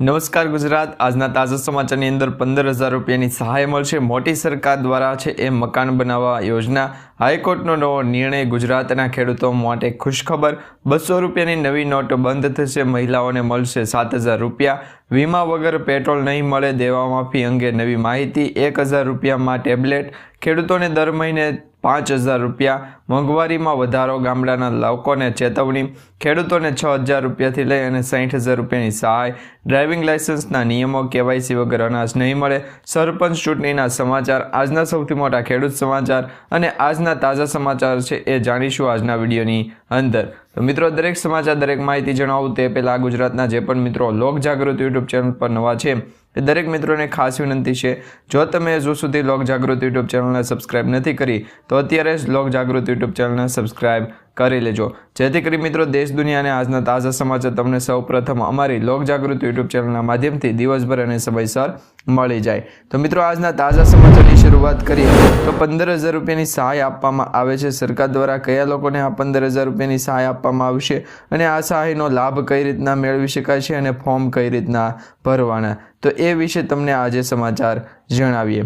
નમસ્કાર ગુજરાત. આજના તાજા સમાચારની અંદર પંદર હજાર રૂપિયાની સહાય મળશે. મોટી સરકાર દ્વારા છે એ મકાન બનાવવા યોજના. હાઈકોર્ટનો નવો નિર્ણય ગુજરાતના ખેડૂતો માટે ખુશખબર. બસો રૂપિયાની નવી નોટ બંધ થશે, મહિલાઓને મળશે સાત હજાર રૂપિયા. વીમા વગર પેટ્રોલ નહીં મળે દેવા માફી અંગે નવી માહિતી. એક હજાર રૂપિયામાં ટેબ્લેટ. ખેડૂતોને દર મહિને પાંચ હજાર રૂપિયા. મોંઘવારીમાં વધારો ગામડાના લોકોને ચેતવણી. ખેડૂતોને છ હજાર રૂપિયાથી લઈ અને સાઠ હજાર રૂપિયાની સહાય. ડ્રાઇવિંગ લાઇસન્સના નિયમો, કેવાયસી વગર અનાજ નહીં મળે. સરપંચ ચૂંટણીના સમાચાર, આજના સૌથી મોટા ખેડૂત સમાચાર અને આજના તાજા સમાચાર છે એ જાણીશું આજના વિડીયોની અંદર. તો મિત્રો, દરેક સમાચાર, દરેક માહિતી જણાવું તે પહેલાં ગુજરાતના જે પણ મિત્રો લોક જાગૃતિ યુટ્યુબ ચેનલ પર નવા છે એ દરેક મિત્રોને ખાસ વિનંતી છે, જો તમે હજુ સુધી લોક જાગૃતિ યુટ્યુબ ચેનલને સબસ્ક્રાઇબ નથી કરી, તો અત્યારે જ લોક જાગૃતિ યુટ્યુબ ચેનલને સબસ્ક્રાઇબ કરી લેજો. જેથી કરી મિત્રો દેશ દુનિયાને આજના તાજા સમાચાર તમને સૌ પ્રથમ અમારી લોક જાગૃતિ યુટ્યુબ ચેનલના માધ્યમથી દિવસભર અને સમયસર મળી જાય. તો મિત્રો, આજના તાજા સમાચારની શરૂઆત કરીએ, તો પંદર હજાર રૂપિયાની સહાય આપવામાં આવે છે. સરકાર દ્વારા કયા લોકોને આ પંદર હજાર રૂપિયાની સહાય આપવામાં આવશે અને આ સહાયનો લાભ કઈ રીતના મેળવી શકાય છે અને ફોર્મ કઈ રીતના ભરવાના? તો એ વિશે તમને આજે સમાચાર જણાવીએ.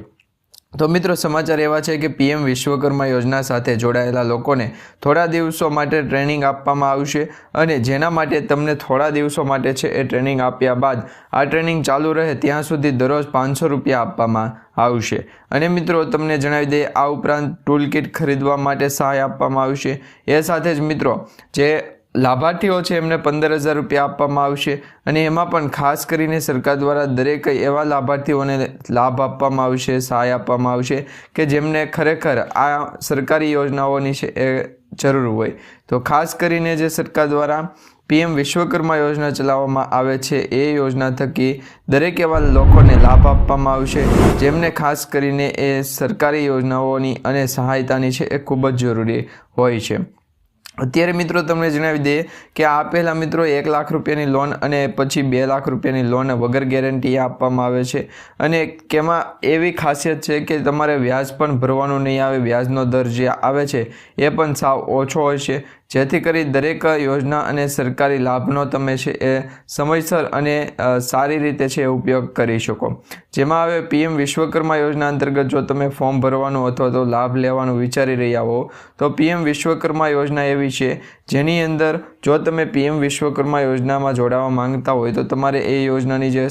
તો મિત્રો, સમાચાર એવા છે કે પીએમ વિશ્વકર્મા યોજના સાથે જોડાયેલા લોકોને થોડા દિવસો માટે ટ્રેનિંગ આપવામાં આવશે અને જેના માટે તમને થોડા દિવસો માટે છે એ ટ્રેનિંગ આપ્યા બાદ આ ટ્રેનિંગ ચાલુ રહે ત્યાં સુધી દરરોજ પાંચસો રૂપિયા આપવામાં આવશે. અને મિત્રો, તમને જણાવી દઈએ, આ ઉપરાંત ટૂલ કિટ ખરીદવા માટે સહાય આપવામાં આવશે. એ સાથે જ મિત્રો, જે લાભાર્થીઓ છે, એમને પંદર હજાર રૂપિયા આપવામાં આવશે અને એમાં પણ ખાસ કરીને સરકાર દ્વારા દરેક એવા લાભાર્થીઓને લાભ આપવામાં આવશે, સહાય આપવામાં આવશે કે જેમને ખરેખર આ સરકારી યોજનાઓની છે, એ જરૂર હોય. તો ખાસ કરીને જે સરકાર દ્વારા પીએમ વિશ્વકર્મા યોજના ચલાવવામાં આવે છે, એ યોજના થકી દરેક એવા લોકોને લાભ આપવામાં આવશે. જેમને ખાસ કરીને એ સરકારી યોજનાઓની અને સહાયતાની છે, એ ખૂબ જ જરૂરી હોય છે. અત્યારે મિત્રો તમને જણાવી દઈએ કે આ પહેલાં મિત્રો એક લાખ રૂપિયાની લોન અને પછી બે લાખ રૂપિયાની લોન વગર ગેરંટી આપવામાં આવે છે. અને કેમાં એવી ખાસિયત છે કે તમારે વ્યાજ પણ ભરવાનું નહીં આવે, વ્યાજનો દર જે આવે છે એ પણ સાવ ઓછો હોય છે. જેથી કરી દરેક યોજના અને સરકારી લાભનો તમે છે એ સમયસર અને સારી રીતે છે ઉપયોગ કરી શકો. જેમાં હવે પીએમ વિશ્વકર્મા યોજના અંતર્ગત જો તમે ફોર્મ ભરવાનું અથવા તો લાભ લેવાનું વિચારી રહ્યા હો, તો પીએમ વિશ્વકર્મા યોજના એવી છે, જેની અંદર જો તમે પીએમ વિશ્વકર્મા યોજનામાં જોડાવા માંગતા હોય તો તમારે એ યોજનાની જે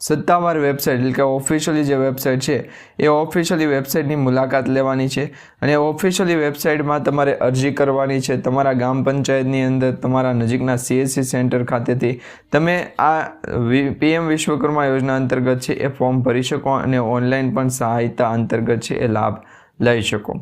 સત્તાવાર વેબસાઇટ એટલે કે ઓફિશિયલી જે વેબસાઇટ છે, એ ઓફિશિયલી વેબસાઇટની મુલાકાત લેવાની છે અને ઓફિશિયલી વેબસાઇટમાં તમારે અરજી કરવાની છે. તમારા ગામ પંચાયતની અંદર, તમારા નજીકના સીએસસી સેન્ટર ખાતેથી તમે આ પીએમ વિશ્વકર્મા યોજના અંતર્ગત છે, એ ફોર્મ ભરી શકો અને ઓનલાઈન પણ સહાયતા અંતર્ગત છે, એ લાભ લઈ શકો.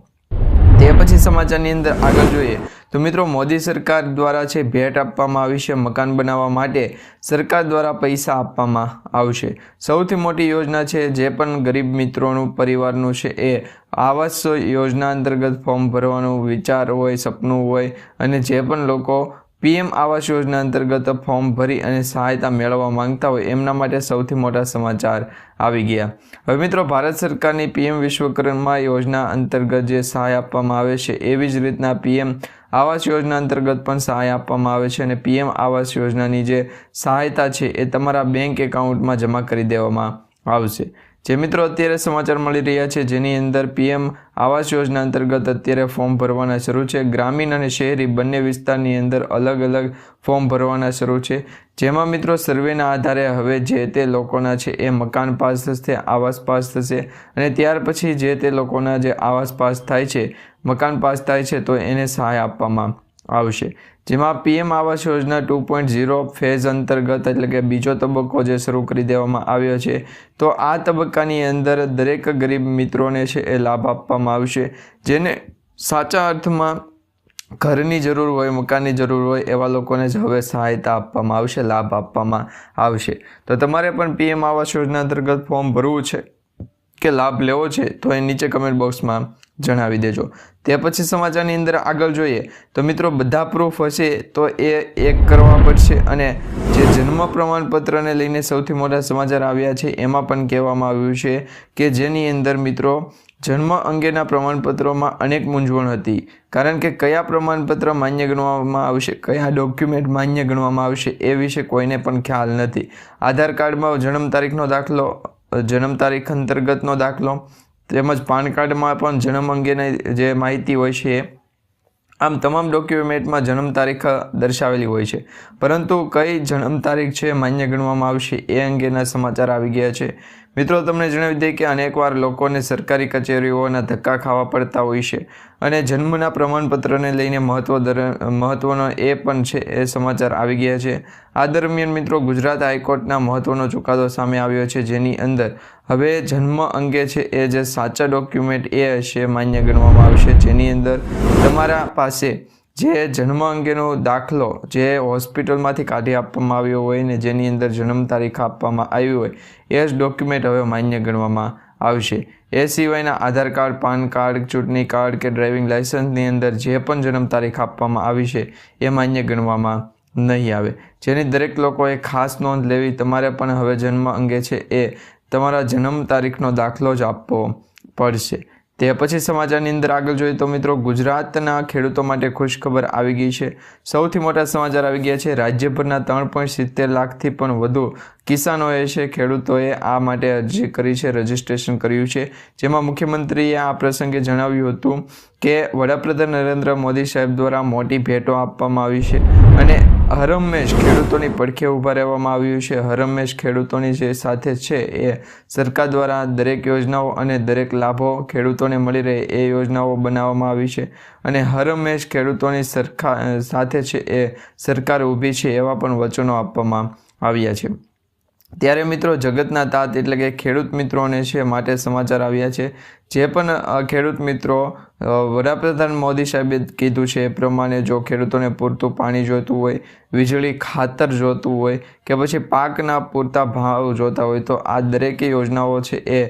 તે પછી સમાચારની અંદર આગળ જોઈએ તો મિત્રો, મોદી સરકાર દ્વારા છે ભેટ આપવામાં આવી છે મકાન બનાવવા માટે. સરકાર દ્વારા પૈસા આપવામાં આવશે. સૌથી મોટી યોજના છે જે પણ ગરીબ મિત્રોનું, પરિવારનું છે એ આવાસ યોજના અંતર્ગત ફોર્મ ભરવાનું વિચાર હોય, સપનું હોય અને જે પણ લોકો પીએમ આવાસ યોજના અંતર્ગત ફોર્મ ભરી અને સહાયતા મેળવવા માંગતા હોય એમના માટે સૌથી મોટા સમાચાર આવી ગયા. હવે મિત્રો, ભારત સરકારની પીએમ વિશ્વકર્મા યોજના અંતર્ગત જે સહાય આપવામાં આવે છે, એવી જ રીતના પીએમ આવાસ યોજના અંતર્ગત પણ સહાય આપવામાં આવે છે અને પીએમ આવાસ યોજનાની જે સહાયતા છે એ તમારા બેંક એકાઉન્ટમાં જમા કરી દેવામાં આવશે. જે મિત્રો અત્યારે સમાચાર મળી રહ્યા છે, જેની અંદર પીએમ આવાસ યોજના અંતર્ગત અત્યારે ફોર્મ ભરવાના શરૂ છે. ગ્રામીણ અને શહેરી બંને વિસ્તારની અંદર અલગ અલગ ફોર્મ ભરવાના શરૂ છે. જેમાં મિત્રો સર્વેના આધારે હવે જે તે લોકોના છે એ મકાન પાસ થશે, આવાસ પાસ થશે અને ત્યાર પછી જે તે લોકોના જે આવાસ પાસ થાય છે, મકાન પાસ થાય છે, તો એને સહાય આપવામાં આવશે. જેમાં PM Awas Yojana two point zero phase અંતર્ગત એટલે કે બીજો તબક્કો જે શરૂ કરી દેવામાં આવ્યો છે, તો આ તબક્કાની અંદર દરેક ગરીબ મિત્રોને છે એ લાભ આપવામાં આવશે. જેને સાચા અર્થમાં ઘરની જરૂર હોય, મકાનની જરૂર હોય, એવા લોકોને જ હવે સહાયતા આપવામાં આવશે, લાભ આપવામાં આવશે. તો તમારે પણ પીએમ આવાસ યોજના અંતર્ગત ફોર્મ ભરવું છે કે લાભ લેવો છે, તો એ નીચે કમેન્ટ બોક્સમાં જણાવી દેજો. તે પછી સમાચારની અંદર આગળ જોઈએ તો મિત્રો બધા પ્રૂફ હશે તો એ એક કરવા પડશે અને જે જન્મ પ્રમાણપત્રને લઈને સૌથી મોટા સમાચાર આવ્યા છે એમાં પણ કહેવામાં આવ્યું છે કે જેની અંદર મિત્રો જન્મ અંગેના પ્રમાણપત્રોમાં અનેક મૂંઝવણ હતી. કારણ કે કયા પ્રમાણપત્ર માન્ય ગણવામાં આવશે, કયા ડોક્યુમેન્ટ માન્ય ગણવામાં આવશે એ વિશે કોઈને પણ ખ્યાલ નથી. આધાર કાર્ડમાં જન્મ તારીખનો દાખલો, જન્મ તારીખ અંતર્ગતનો દાખલો તેમજ પાન કાર્ડમાં પણ જન્મ અંગેની જે માહિતી હોય છે, આમ તમામ ડોક્યુમેન્ટમાં જન્મ તારીખ દર્શાવેલી હોય છે. પરંતુ કઈ જન્મ તારીખ છે માન્ય ગણવામાં આવશે એ અંગેના સમાચાર આવી ગયા છે. મિત્રો, તમને જણાવી દઈએ કે અનેકવાર લોકોને સરકારી કચેરીઓના ધક્કા ખાવા પડતા હોય છે અને જન્મના પ્રમાણપત્રને લઈને મહત્વ દર, મહત્વનો એ પણ છે, એ સમાચાર આવી ગયા છે. આ દરમિયાન મિત્રો, ગુજરાત હાઈકોર્ટના મહત્વનો ચુકાદો સામે આવ્યો છે, જેની અંદર હવે જન્મ અંગે છે એ જે સાચા ડોક્યુમેન્ટ એ હશે માન્ય ગણવામાં આવશે. જેની અંદર તમારા પાસે જે જન્મ અંગેનો દાખલો જે હોસ્પિટલમાંથી કાઢી આપવામાં આવ્યો હોય ને જેની અંદર જન્મ તારીખ આપવામાં આવી હોય, એ જ ડોક્યુમેન્ટ હવે માન્ય ગણવામાં આવશે. એ સિવાયના આધાર કાર્ડ, પાન કાર્ડ, ચૂંટણી કાર્ડ કે ડ્રાઇવિંગ લાઇસન્સની અંદર જે પણ જન્મ તારીખ આપવામાં આવી છે, એ માન્ય ગણવામાં નહીં આવે. જેની દરેક લોકોએ ખાસ નોંધ લેવી, તમારે પણ હવે જન્મ અંગે છે એ તમારા જન્મ તારીખનો દાખલો જ આપવો પડશે. તે પછી સમાચારની અંદર આગળ જોઈએ તો મિત્રો ગુજરાતના ખેડૂતો માટે ખુશખબર આવી ગઈ છે. સૌથી મોટા સમાચાર આવી ગયા છે. રાજ્યભરના ત્રણ પોઈન્ટ સિત્તેર લાખથી પણ વધુ કિસાનોએ છે, ખેડૂતોએ આ માટે અરજી કરી છે, રજીસ્ટ્રેશન કર્યું છે. જેમાં મુખ્યમંત્રીએ આ પ્રસંગે જણાવ્યું હતું કે વડાપ્રધાન નરેન્દ્ર મોદી સાહેબ દ્વારા મોટી ભેટો આપવામાં આવી છે અને હરમેશ ખેડૂતોની પડખે ઊભા રહેવામાં આવ્યું છે. હરમેશ ખેડૂતોની જે સાથે છે એ સરકાર દ્વારા દરેક યોજનાઓ અને દરેક લાભો ખેડૂતોને મળી રહે એ યોજનાઓ બનાવવામાં આવી છે અને હરમેશ ખેડૂતોની સરખા, સાથે છે એ સરકાર ઊભી છે એવા પણ વચનો આપવામાં આવ્યા છે. ત્યારે મિત્રો જગતના તાત એટલે કે ખેડૂત મિત્રોને છે માટે સમાચાર આવ્યા છે. જે પણ ખેડૂત મિત્રો વડાપ્રધાન મોદી સાહેબે કીધું છે એ પ્રમાણે જો ખેડૂતોને પૂરતું પાણી જોઈતું હોય, વીજળી ખાતર જોતું હોય કે પછી પાકના પૂરતા ભાવ જોતા હોય તો આ દરેક યોજનાઓ છે એ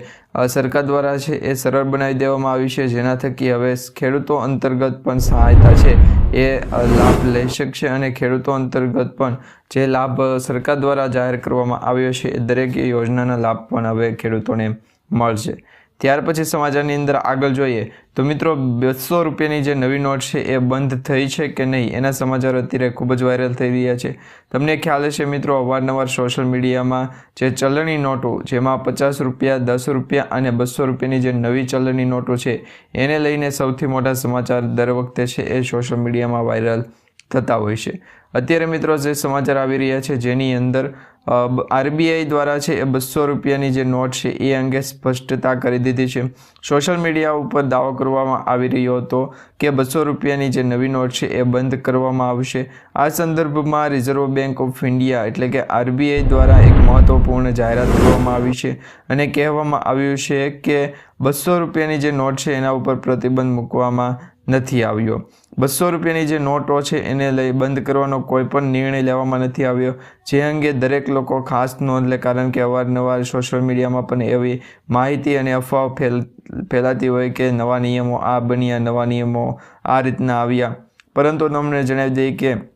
સરકાર દ્વારા છે એ સરળ બનાવી દેવામાં આવી છે જેના થકી હવે ખેડૂતો અંતર્ગત પણ સહાયતા છે એ લાભ લઈ શકશે અને ખેડૂતો અંતર્ગત પણ જે લાભ સરકાર દ્વારા જાહેર કરવામાં આવ્યો છે એ દરેક યોજનાના લાભ પણ હવે ખેડૂતોને મળશે. ત્યાર પછી સમાચારની અંદર આગળ જોઈએ તો મિત્રો બસો રૂપિયાની જે નવી નોટ છે એ બંધ થઈ છે કે નહીં એના સમાચાર અત્યારે ખૂબ જ વાયરલ થઈ રહ્યા છે. તમને ખ્યાલ હશે મિત્રો અવારનવાર સોશિયલ મીડિયામાં જે ચલણી નોટો જેમાં પચાસ રૂપિયા, દસ રૂપિયા અને બસો રૂપિયાની જે નવી ચલણી નોટો છે એને લઈને સૌથી મોટા સમાચાર દર વખતે છે એ સોશિયલ મીડિયામાં વાયરલ થતા હોય છે. અત્યારે મિત્રો જે સમાચાર આવી રહ્યા છે જેની અંદર આરબીઆઈ દ્વારા છે એ બસો રૂપિયાની જે નોટ છે એ અંગે સ્પષ્ટતા કરી દીધી છે. સોશિયલ મીડિયા ઉપર દાવો કરવામાં આવી રહ્યો હતો કે બસો રૂપિયાની જે નવી નોટ છે એ બંધ કરવામાં આવશે. આ સંદર્ભમાં રિઝર્વ બેંક ઓફ ઇન્ડિયા એટલે કે આરબીઆઈ દ્વારા એક મહત્વપૂર્ણ જાહેરાત કરવામાં આવી છે અને કહેવામાં આવ્યું છે કે બસો રૂપિયાની જે નોટ છે એના ઉપર પ્રતિબંધ મૂકવામાં નથી આવ્યો. બસો રૂપિયાની જે નોટો છે એને લઈ બંધ કરવાનો કોઈ પણ નિર્ણય લેવામાં નથી આવ્યો. જે અંગે દરેક લોકો ખાસ નોંધ લે, કારણ કે અવારનવાર સોશિયલ મીડિયામાં પણ એવી માહિતી અને અફવાઓ ફેલ, ફેલાતી હોય કે નવા નિયમો આ બન્યા, નવા નિયમો આ રીતના આવ્યા. પરંતુ તમને જણાવી દઈએ કે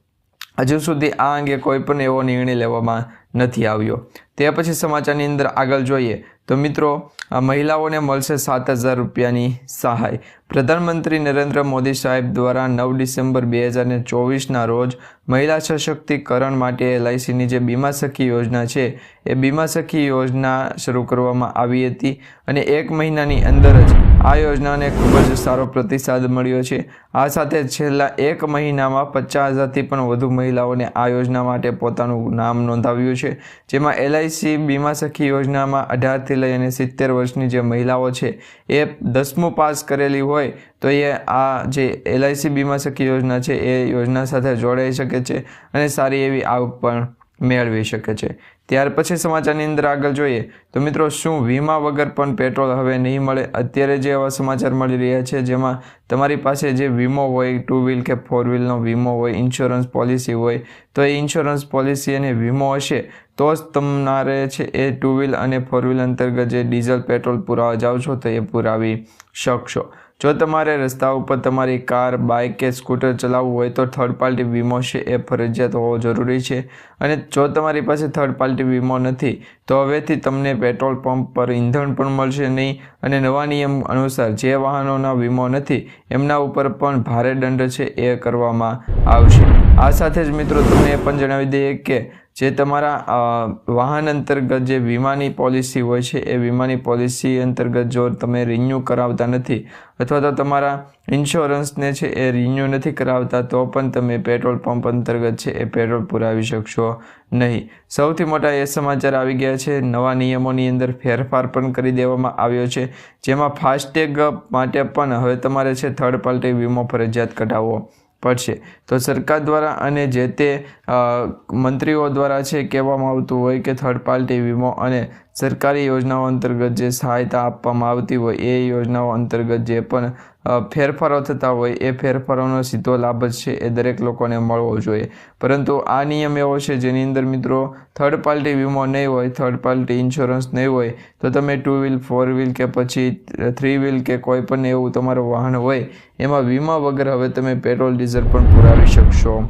હજુ સુધી આ અંગે કોઈ પણ એવો નિર્ણય લેવામાં નથી આવ્યો. તે પછી સમાચારની અંદર આગળ જોઈએ તો મિત્રો, આ મહિલાઓને મળશે સાત હજાર રૂપિયાની સહાય. પ્રધાનમંત્રી નરેન્દ્ર મોદી સાહેબ દ્વારા નવ ડિસેમ્બર બે હજાર ચોવીસના રોજ મહિલા સશક્તિકરણ માટે એલઆઈસીની જે બીમા સખી યોજના છે, એ બીમા સખી યોજના શરૂ કરવામાં આવી હતી અને એક મહિનાની અંદર જ આ યોજનાને ખૂબ જ સારો પ્રતિસાદ મળ્યો છે. આ સાથે છેલ્લા એક મહિનામાં પચાસ હજારથી પણ વધુ મહિલાઓને આ યોજના માટે પોતાનું નામ નોંધાવ્યું છે, જેમાં એલઆઈસી બીમા સખી યોજનામાં અઢારથી લઈ અને સિત્તેર વર્ષની જે મહિલાઓ છે, એ દસમું પાસ કરેલી હોય તો એ આ જે એલઆઈસી બીમા સખી યોજના છે, એ યોજના સાથે જોડાઈ શકે છે અને સારી એવી આવક પણ મેળવી શકે છે. ત્યાર પછી સમાચારની અંદર આગળ જોઈએ તો મિત્રો, શું વીમા વગર પણ પેટ્રોલ હવે નહીં મળે? અત્યારે જે એવા સમાચાર મળી રહ્યા છે, જેમાં તમારી પાસે જે વીમો હોય ટુ વ્હીલ કે ફોર વ્હીલનો વીમો હોય ઇન્સ્યોરન્સ પોલિસી હોય, તો એ ઇન્સ્યોરન્સ પોલિસી અને વીમો હશે, તો જ તમારે છે એ ટુ વ્હીલ અને ફોર વ્હીલ અંતર્ગત જે ડીઝલ, પેટ્રોલ પુરાવા જાઓ છો, તો એ પુરાવી શકશો. જો તમારે રસ્તા ઉપર તમારી કાર, બાઇક કે સ્કૂટર ચલાવવું હોય તો થર્ડ પાર્ટી વીમો છે, એ ફરજિયાત હોવો જરૂરી છે. અને જો તમારી પાસે થર્ડ પાર્ટી વીમો નથી, તો હવેથી તમને પેટ્રોલ પંપ પર ઈંધણ પણ મળશે નહીં. અને નવા નિયમ અનુસાર જે વાહનોના વીમો નથી, એમના ઉપર પણ ભારે દંડ છે, એ કરવામાં આવશે. આ સાથે જ મિત્રો તમને એ પણ જણાવી દઈએ કે જે તમારા વાહન અંતર્ગત જે વીમાની પોલિસી હોય છે, એ વીમાની પોલિસી અંતર્ગત જો તમે રિન્યૂ કરાવતા નથી અથવા તો તમારા ઇન્સ્યોરન્સને છે એ રિન્યૂ નથી કરાવતા, તો પણ તમે પેટ્રોલ પંપ અંતર્ગત છે એ પેટ્રોલ પુરાવી શકશો નહીં. સૌથી મોટા એ સમાચાર આવી ગયા છે. નવા નિયમોની અંદર ફેરફાર પણ કરી દેવામાં આવ્યો છે, જેમાં ફાસ્ટેગ માટે પણ હવે તમારે છે થર્ડ પાર્ટી વીમો ફરજિયાત કઢાવવો. પડશે. તો સરકાર દ્વારા અને જે તે મંત્રીઓ દ્વારા છે કહેવામાં આવતું હોય કે થર્ડ પાર્ટી વીમો અને સરકારી યોજનાઓ અંતર્ગત જે સહાયતા આપવામાં આવતી હોય એ યોજનાઓ અંતર્ગત જે પણ ફેરફારો થતા હોય, એ ફેરફારોનો સીધો લાભ જ છે એ દરેક લોકોને મળવો જોઈએ. પરંતુ આ નિયમ એવો છે જેની અંદર મિત્રો થર્ડ પાર્ટી વીમો નહીં હોય થર્ડ પાર્ટી ઇન્સ્યોરન્સ નહીં હોય, તો તમે ટુ વ્હીલ ફોર વ્હીલ કે પછી થ્રી વ્હીલ કે કોઈ પણ એવું તમારું વાહન હોય, એમાં વીમા વગર હવે તમે પેટ્રોલ, ડીઝલ પણ પુરાવી શકશો.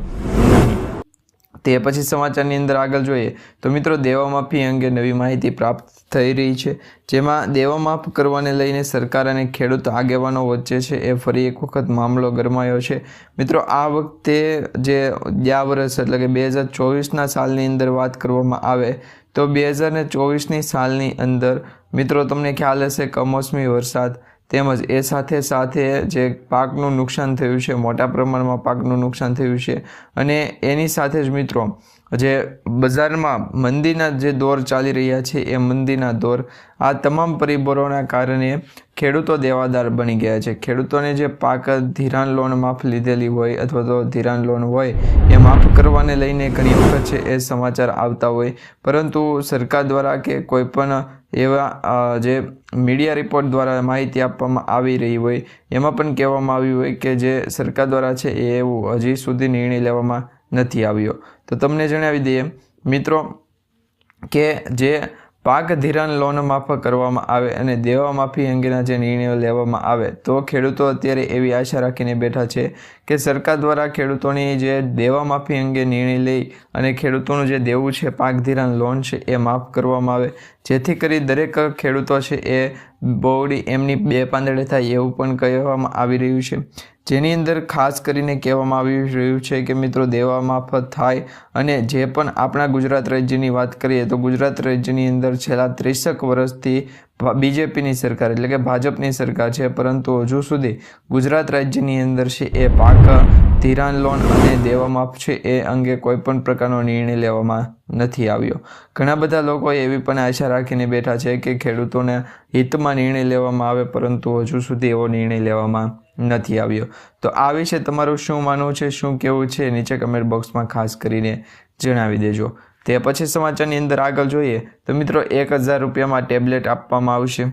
તે પછી સમાચારની અંદર આગળ જોઈએ તો મિત્રો દેવામાફી અંગે નવી માહિતી પ્રાપ્ત થઈ રહી છે. જેમાં દેવા માફ કરવાને લઈને સરકાર અને ખેડૂત આગેવાનો વચ્ચે છે એ ફરી એક વખત મામલો ગરમાયો છે. મિત્રો, આ વખતે જે ગયા વર્ષ એટલે કે બે હજાર ચોવીસના સાલની અંદર વાત કરવામાં આવે તો બે હજાર ચોવીસની સાલની અંદર મિત્રો, તમને ખ્યાલ હશે કમોસમી વરસાદ તેમજ એ સાથે સાથે જે પાકનું નુકસાન થયું છે, મોટા પ્રમાણમાં પાકનું નુકસાન થયું છે અને એની સાથે જ મિત્રો, જે બજારમાં મંદીના જે દોર ચાલી રહ્યા છે, એ મંદીના દોર આ તમામ પરિબળોના કારણે ખેડૂતો દેવાદાર બની ગયા છે. ખેડૂતોને જે પાક ધિરાણ લોન માફ લીધેલી હોય અથવા તો ધિરાણ લોન હોય, એ માફ કરવાને લઈને ઘણી વખત છે એ સમાચાર આવતા હોય. પરંતુ સરકાર દ્વારા કે કોઈ પણ એવા જે મીડિયા રિપોર્ટ દ્વારા માહિતી આપવામાં આવી રહી હોય, એમાં પણ કહેવામાં આવ્યું હોય કે જે સરકાર દ્વારા છે એ એવું હજી સુધી નિર્ણય લેવામાં નથી આવ્યો. તો તમને જણાવી દઈએ, મિત્રો, કે જે પાક ધિરાણ લોન માફ કરવામાં આવે અને દેવા માફી અંગેના જે નિર્ણયો લેવામાં આવે, તો ખેડૂતો અત્યારે એવી આશા રાખીને બેઠા છે કે સરકાર દ્વારા ખેડૂતોની જે દેવા માફી અંગે નિર્ણય લઈ અને ખેડૂતોનું જે દેવું છે પાક ધિરાણ લોન છે, એ માફ કરવામાં આવે. જેથી કરી દરેક ખેડૂતો છે, એ બોવડી એમની બે પાંદડે થાય એવું પણ કહેવામાં આવી રહ્યું છે. જેની અંદર ખાસ કરીને કહેવામાં આવી રહ્યું છે કે મિત્રો દેવા માફત થાય અને જે પણ આપણા ગુજરાત રાજ્યની વાત કરીએ તો ગુજરાત રાજ્યની અંદર છેલ્લા ત્રીસેક વર્ષથી બીજેપીની સરકાર એટલે કે ભાજપની સરકાર છે, પરંતુ હજુ સુધી ગુજરાત રાજ્યની અંદર છે એ પાક ધિરાણ લોન અને દેવા માફ છે એ અંગે કોઈ પણ પ્રકારનો નિર્ણય લેવામાં નથી આવ્યો. ઘણા બધા લોકો એવી પણ આશા રાખીને બેઠા છે કે ખેડૂતોને હિતમાં નિર્ણય લેવામાં આવે, પરંતુ હજુ સુધી એવો નિર્ણય લેવામાં નથી આવ્યો. તો આ વિશે તમારું શું માનવું છે, શું કેવું છે, નીચે કમેન્ટ બોક્સમાં ખાસ કરીને જણાવી દેજો. તે પછી સમાચારની અંદર આગળ જોઈએ તો મિત્રો, એક હજાર રૂપિયામાં ટેબ્લેટ આપવામાં આવશે.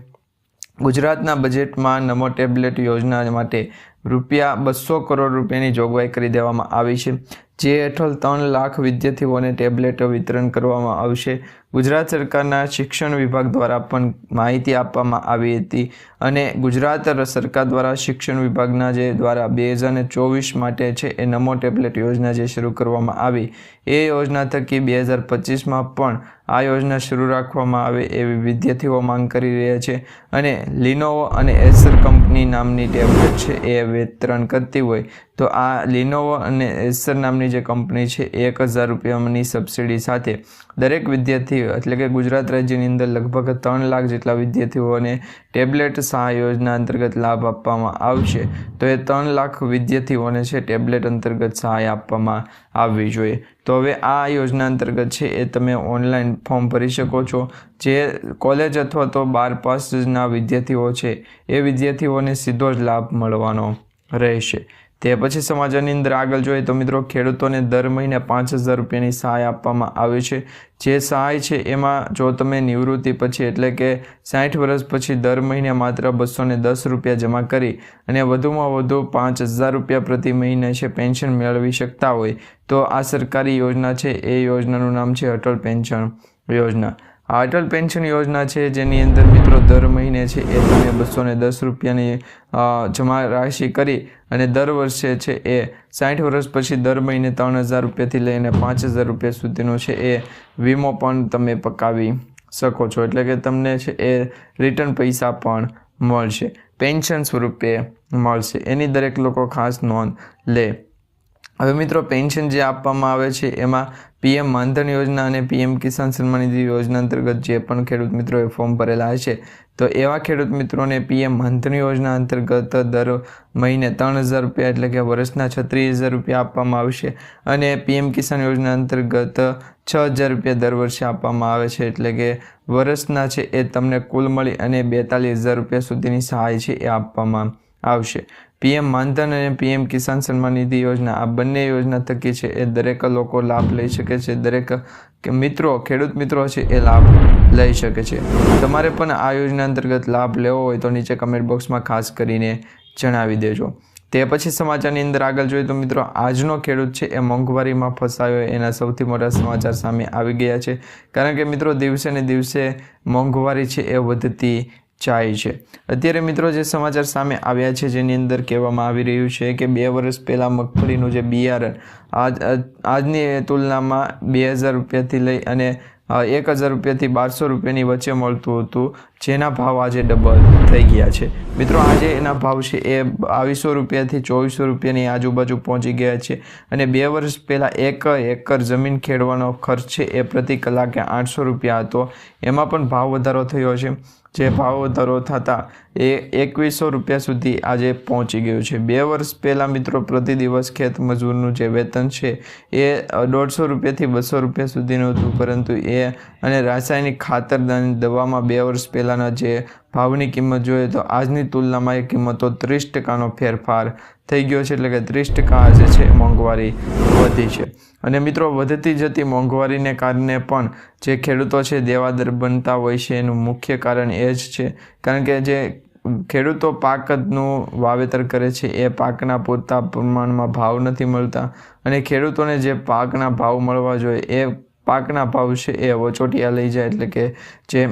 ગુજરાતના બજેટમાં નમો ટેબ્લેટ યોજના માટે રૂપિયા બસો કરોડ રૂપિયાની જોગવાઈ કરી દેવામાં આવી છે. જે હેઠળ ત્રણ લાખ વિદ્યાર્થીઓને ટેબ્લેટો વિતરણ કરવામાં આવશે. ગુજરાત સરકારના શિક્ષણ વિભાગ દ્વારા પણ માહિતી આપવામાં આવી હતી અને ગુજરાત સરકાર દ્વારા શિક્ષણ વિભાગના જે દ્વારા બે હજાર ચોવીસ માટે છે એ નમો ટેબ્લેટ યોજના જે શરૂ કરવામાં આવી, એ યોજના થકી બે હજાર પચીસમાં પણ આ યોજના શરૂ રાખવામાં આવે એવી વિદ્યાર્થીઓ માંગ કરી રહ્યા છે. અને લિનોવો અને એસર કંપની નામની ટેબ્લેટ છે એ વિતરણ કરતી હોય તો આ લિનોવો અને એસર નામની જે કંપની છે, એક હજાર રૂપિયાની સબસિડી સાથે દરેક વિદ્યાર્થી એટલે કે ગુજરાત રાજ્યની અંદર લગભગ ત્રણ લાખ જેટલા વિદ્યાર્થીઓને ટેબ્લેટ સહાય યોજના અંતર્ગત લાભ આપવામાં આવશે. તો એ ત્રણ લાખ વિદ્યાર્થીઓને છે ટેબ્લેટ અંતર્ગત સહાય આપવામાં આવવી જોઈએ. તો હવે આ યોજના અંતર્ગત છે, એ તમે ઓનલાઈન ફોર્મ ભરી શકો છો. જે કોલેજ અથવા તો બાર પાસના વિદ્યાર્થીઓ છે, એ વિદ્યાર્થીઓને સીધો જ લાભ મળવાનો રહેશે. તે પછી સમાચારની અંદર આગળ જોઈએ તો મિત્રો ખેડૂતોને દર મહિને પાંચ હજાર રૂપિયાની સહાય આપવામાં આવે છે. જે સહાય છે એમાં જો તમે નિવૃત્તિ પછી એટલે કે સાઠ વર્ષ પછી દર મહિને માત્ર બસો દસ રૂપિયા જમા કરી અને વધુમાં વધુ પાંચ હજાર રૂપિયા પ્રતિ મહિને છે પેન્શન મેળવી શકતા હોય તો આ સરકારી યોજના છે. એ યોજનાનું નામ છે અટલ પેન્શન યોજના. આ અટલ પેન્શન યોજના છે, જેની અંદર મિત્રો દર મહિને છે, એ તમે બસો ને દસ રૂપિયાની જમા રાશિ કરી અને દર વર્ષે છે એ સાઠ વર્ષ પછી દર મહિને ત્રણ હજાર રૂપિયાથી લઈને પાંચ હજાર રૂપિયા સુધીનો છે એ વીમો પણ તમે પકાવી શકો છો. એટલે કે તમને છે એ રિટર્ન પૈસા પણ મળશે. પેન્શન સ્વરૂપે મળશે. એની દરેક લોકો ખાસ નોંધ લે. હવે મિત્રો, પેન્શન જે આપવામાં આવે છે, એમાં પીએમ માનધન યોજના અને પીએમ કિસાન સન્માન નિધિ યોજના અંતર્ગત જે પણ ખેડૂત મિત્રોએ ફોર્મ ભરેલા છે, તો એવા ખેડૂત મિત્રોને પીએમ માનધન યોજના અંતર્ગત દર મહિને ત્રણ હજાર રૂપિયા એટલે કે વર્ષના છત્રીસ હજાર રૂપિયા આપવામાં આવશે અને પીએમ કિસાન યોજના અંતર્ગત છ હજાર રૂપિયા દર વર્ષે આપવામાં આવે છે, એટલે કે વર્ષના છે એ તમને કુલ મળી અને બેતાલીસ હજાર રૂપિયા સુધીની સહાય છે એ આપવામાં આવશે. પીએમ માનધન અને પીએમ કિસાન સન્માન નિધિ યોજના, આ બંને યોજના થકી છે, એ દરેક લોકો લાભ લઈ શકે છે, દરેક મિત્રો, ખેડૂત મિત્રો છે, એ લાભ લઈ શકે છે. તમારે પણ આ યોજના અંતર્ગત લાભ લેવો હોય તો નીચે કમેન્ટ બોક્સમાં ખાસ કરીને જણાવી દેજો. તે પછી સમાચારની અંદર આગળ જોઈએ તો મિત્રો, આજનો ખેડૂત છે, એ મોંઘવારીમાં ફસાયો, એના સૌથી મોટા સમાચાર સામે આવી ગયા છે. કારણ કે મિત્રો, દિવસે ને દિવસે મોંઘવારી છે, એ વધતી જાય છે. અત્યારે મિત્રો જે સમાચાર સામે આવ્યા છે, જેની અંદર કહેવામાં આવી રહ્યું છે કે બે વર્ષ પહેલાં મગફળીનું જે બિયારણ આજ આજની તુલનામાં બે હજાર રૂપિયાથી લઈ અને એક હજાર રૂપિયાથી બારસો રૂપિયાની વચ્ચે મળતું હતું, જેના ભાવ આજે ડબલ થઈ ગયા છે. મિત્રો, આજે એના ભાવ છે એ બાવીસો રૂપિયાથી ચોવીસો રૂપિયાની આજુબાજુ પહોંચી ગયા છે અને બે વર્ષ પહેલાં એક એકર જમીન ખેડવાનો ખર્ચ છે એ પ્રતિ કલાકે આઠસો રૂપિયા હતો. એમાં પણ ભાવ વધારો થયો છે. જે ભાવ વધારો થતાં એ એકવીસો રૂપિયા સુધી આજે પહોંચી ગયું છે. બે વર્ષ પહેલાં મિત્રો પ્રતિ દિવસ ખેત મજૂરનું જે વેતન છે એ દોઢસો રૂપિયાથી બસો રૂપિયા સુધીનું હતું. પરંતુ એ અને રાસાયણિક ખાતર દવામાં બે વર્ષ પહેલાંના જે ભાવની કિંમત જોઈએ તો આજની તુલનામાં એ કિંમતો ત્રીસ ટકાનો ફેરફાર થઈ ગયો છે. એટલે કે ત્રીસ ટકા આજે છે મોંઘવારી વધી છે. અને મિત્રો, વધતી જતી મોંઘવારીને કારણે પણ જે ખેડૂતો છે, દેવાદર બનતા હોય છે. એનું મુખ્ય કારણ એ જ છે. કારણ કે જે ખેડૂતો પાકનું વાવેતર કરે છે, એ પાકના પૂરતા પ્રમાણમાં ભાવ નથી મળતા. અને ખેડૂતોને જે પાકના ભાવ મળવા જોઈએ, એ પાકના ભાવ છે, એ વચોટિયા લઈ જાય. એટલે કે જે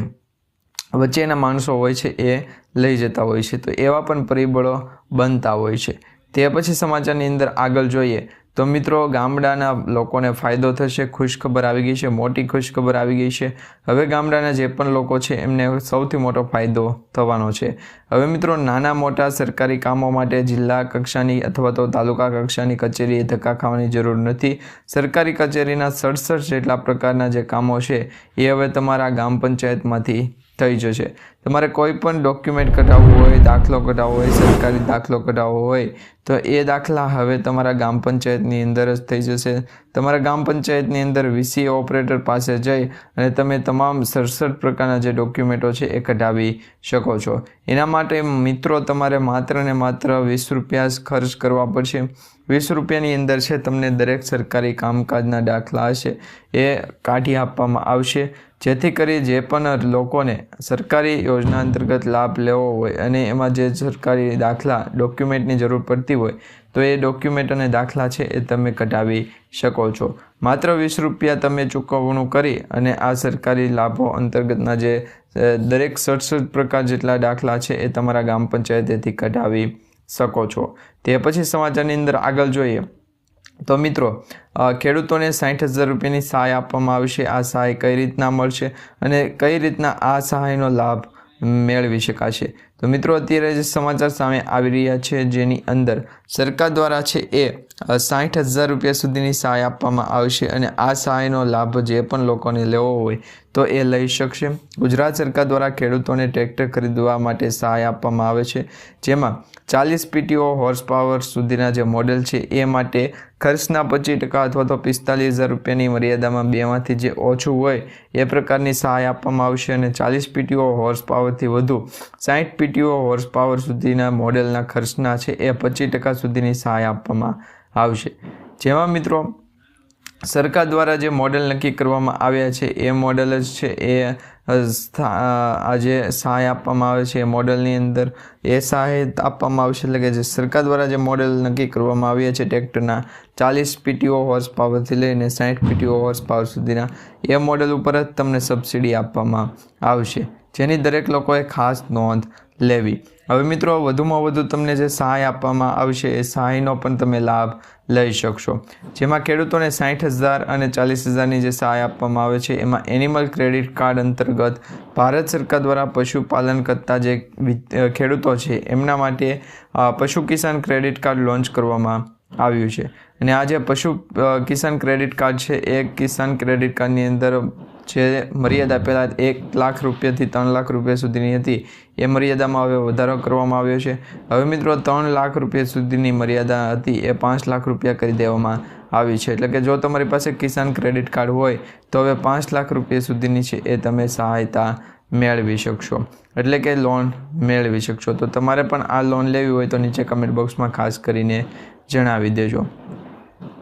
વચ્ચેના માણસો હોય છે, એ લઈ જતા હોય છે. તો એવા પણ પરિબળો બનતા હોય છે. તે પછી સમાચારની અંદર આગળ જોઈએ તો મિત્રો ગામડાના લોકોને ફાયદો થશે, ખુશખબર આવી ગઈ છે, મોટી ખુશખબર આવી ગઈ છે. હવે ગામડાના જે પણ લોકો છે, એમને સૌથી મોટો ફાયદો થવાનો છે. હવે મિત્રો નાના મોટા સરકારી કામો માટે જિલ્લા કક્ષાની અથવા તો તાલુકા કક્ષાની કચેરીએ ધક્કા ખાવાની જરૂર નથી. સરકારી કચેરીના સડસઠ જેટલા પ્રકારના જે કામો છે, એ હવે તમારા ગામ પંચાયતમાંથી થઈ જશે. તમારે કોઈ પણ ડોક્યુમેન્ટ કઢાવવું હોય, દાખલો કઢાવવો હોય, સરકારી દાખલો કઢાવવો હોય, તો એ દાખલા હવે તમારા ગામ પંચાયતની અંદર જ થઈ જશે. તમારા ગામ પંચાયતની અંદર વીસી ઓપરેટર પાસે જઈ અને તમે તમામ સડસઠ પ્રકારના જે ડોક્યુમેન્ટો છે એ કઢાવી શકો છો. એના માટે મિત્રો તમારે માત્ર ને માત્ર વીસ રૂપિયા જ ખર્ચ કરવા પડશે. વીસ રૂપિયાની અંદર છે, તમને દરેક સરકારી કામકાજના દાખલા હશે. એ કાઢી આપવામાં આવશે. જેથી કરી જે પણ લોકોને સરકારી યોજના અંતર્ગત લાભ લેવો હોય અને એમાં જે સરકારી દાખલા ડોક્યુમેન્ટની જરૂર પડતી હોય, તો એ ડોક્યુમેન્ટ અને દાખલા છે એ તમે કઢાવી શકો છો. માત્ર વીસ રૂપિયા તમે ચૂકવણું કરી અને આ સરકારી લાભો અંતર્ગતના જે દરેક સડસઠ પ્રકાર જેટલા દાખલા છે એ તમારા ગામ પંચાયતેથી કઢાવી શકો છો. તે પછી સમાચારની અંદર આગળ જોઈએ. તો મિત્રો ખેડૂતોને સાઠ હજાર રૂપિયાની સહાય આપવામાં આવશે આ સહાય કઈ રીતના મળશે અને કઈ રીતના આ સહાયનો લાભ મેળવી શકાશે? તો મિત્રો, અત્યારે જે સમાચાર સામે આવી રહ્યા છે, જેની અંદર સરકાર દ્વારા છે એ સાઠ હજાર રૂપિયા સુધીની સહાય આપવામાં આવશે અને આ સહાયનો લાભ જે પણ લોકોને લેવો હોય તો એ લઈ શકશે. ગુજરાત સરકાર દ્વારા ખેડૂતોને ટ્રેક્ટર ખરીદવા માટે સહાય આપવામાં આવે છે, જેમાં ચાલીસ પીટીઓ હોર્સ પાવર સુધીના જે મોડેલ છે એ માટે ખર્ચના પચીસ ટકા અથવા તો પિસ્તાલીસ હજાર રૂપિયાની મર્યાદામાં બેમાંથી જે ઓછું હોય એ પ્રકારની સહાય આપવામાં આવશે અને ચાલીસ પીટીઓ હોર્સ પાવરથી વધુ સાઠ પીટીઓ હોર્સ પાવર સુધીના મોડેલના ખર્ચના છે એ પચીસ ટકા સુધીની સહાય આપવામાં આવશે. જેમાં મિત્રો, સરકાર દ્વારા જે મોડેલ નક્કી કરવામાં આવ્યા છે, એ મોડેલ જ છે, એ આ જે સહાય આપવામાં આવે છે, એ મોડલની અંદર એ સહાય આપવામાં આવશે, એટલે કે જે સરકાર દ્વારા જે મોડેલ નક્કી કરવામાં આવ્યા છે, ટ્રેક્ટરના ચાલીસ પીટીઓ હોર્સ પાવરથી લઈને સાઠ પીટીઓ હોર્સ પાવર સુધીના, એ મોડેલ ઉપર જ તમને સબસિડી આપવામાં આવશે. જેની દરેક લોકોએ ખાસ નોંધ લેવી. હવે મિત્રો, વધુમાં વધુ તમને જે સહાય આપવામાં આવશે, એ સહાયનો પણ તમે લાભ લઈ શકશો. જેમાં ખેડૂતોને સાઠ હજાર અને ચાલીસ હજારની જે સહાય આપવામાં આવે છે, એમાં એનિમલ ક્રેડિટ કાર્ડ અંતર્ગત ભારત સરકાર દ્વારા પશુપાલન કરતા જે ખેડૂતો છે, એમના માટે પશુ કિસાન ક્રેડિટ કાર્ડ લોન્ચ કરવામાં આવ્યું છે. અને આ જે પશુ કિસાન ક્રેડિટ કાર્ડ છે, એ કિસાન ક્રેડિટ કાર્ડની અંદર જે મર્યાદા પહેલાં એક લાખ રૂપિયાથી ત્રણ લાખ રૂપિયા સુધીની હતી, એ મર્યાદામાં હવે વધારો કરવામાં આવ્યો છે. હવે મિત્રો, ત્રણ લાખ રૂપિયા સુધીની મર્યાદા હતી, એ પાંચ લાખ રૂપિયા કરી દેવામાં આવી છે. એટલે કે જો તમારી પાસે કિસાન ક્રેડિટ કાર્ડ હોય, તો હવે પાંચ લાખ રૂપિયા સુધીની છે, એ તમે સહાયતા મેળવી શકશો. એટલે કે લોન મેળવી શકશો. તો તમારે પણ આ લોન લેવી હોય તો નીચે કમેન્ટ બોક્સમાં ખાસ કરીને જણાવી દેજો.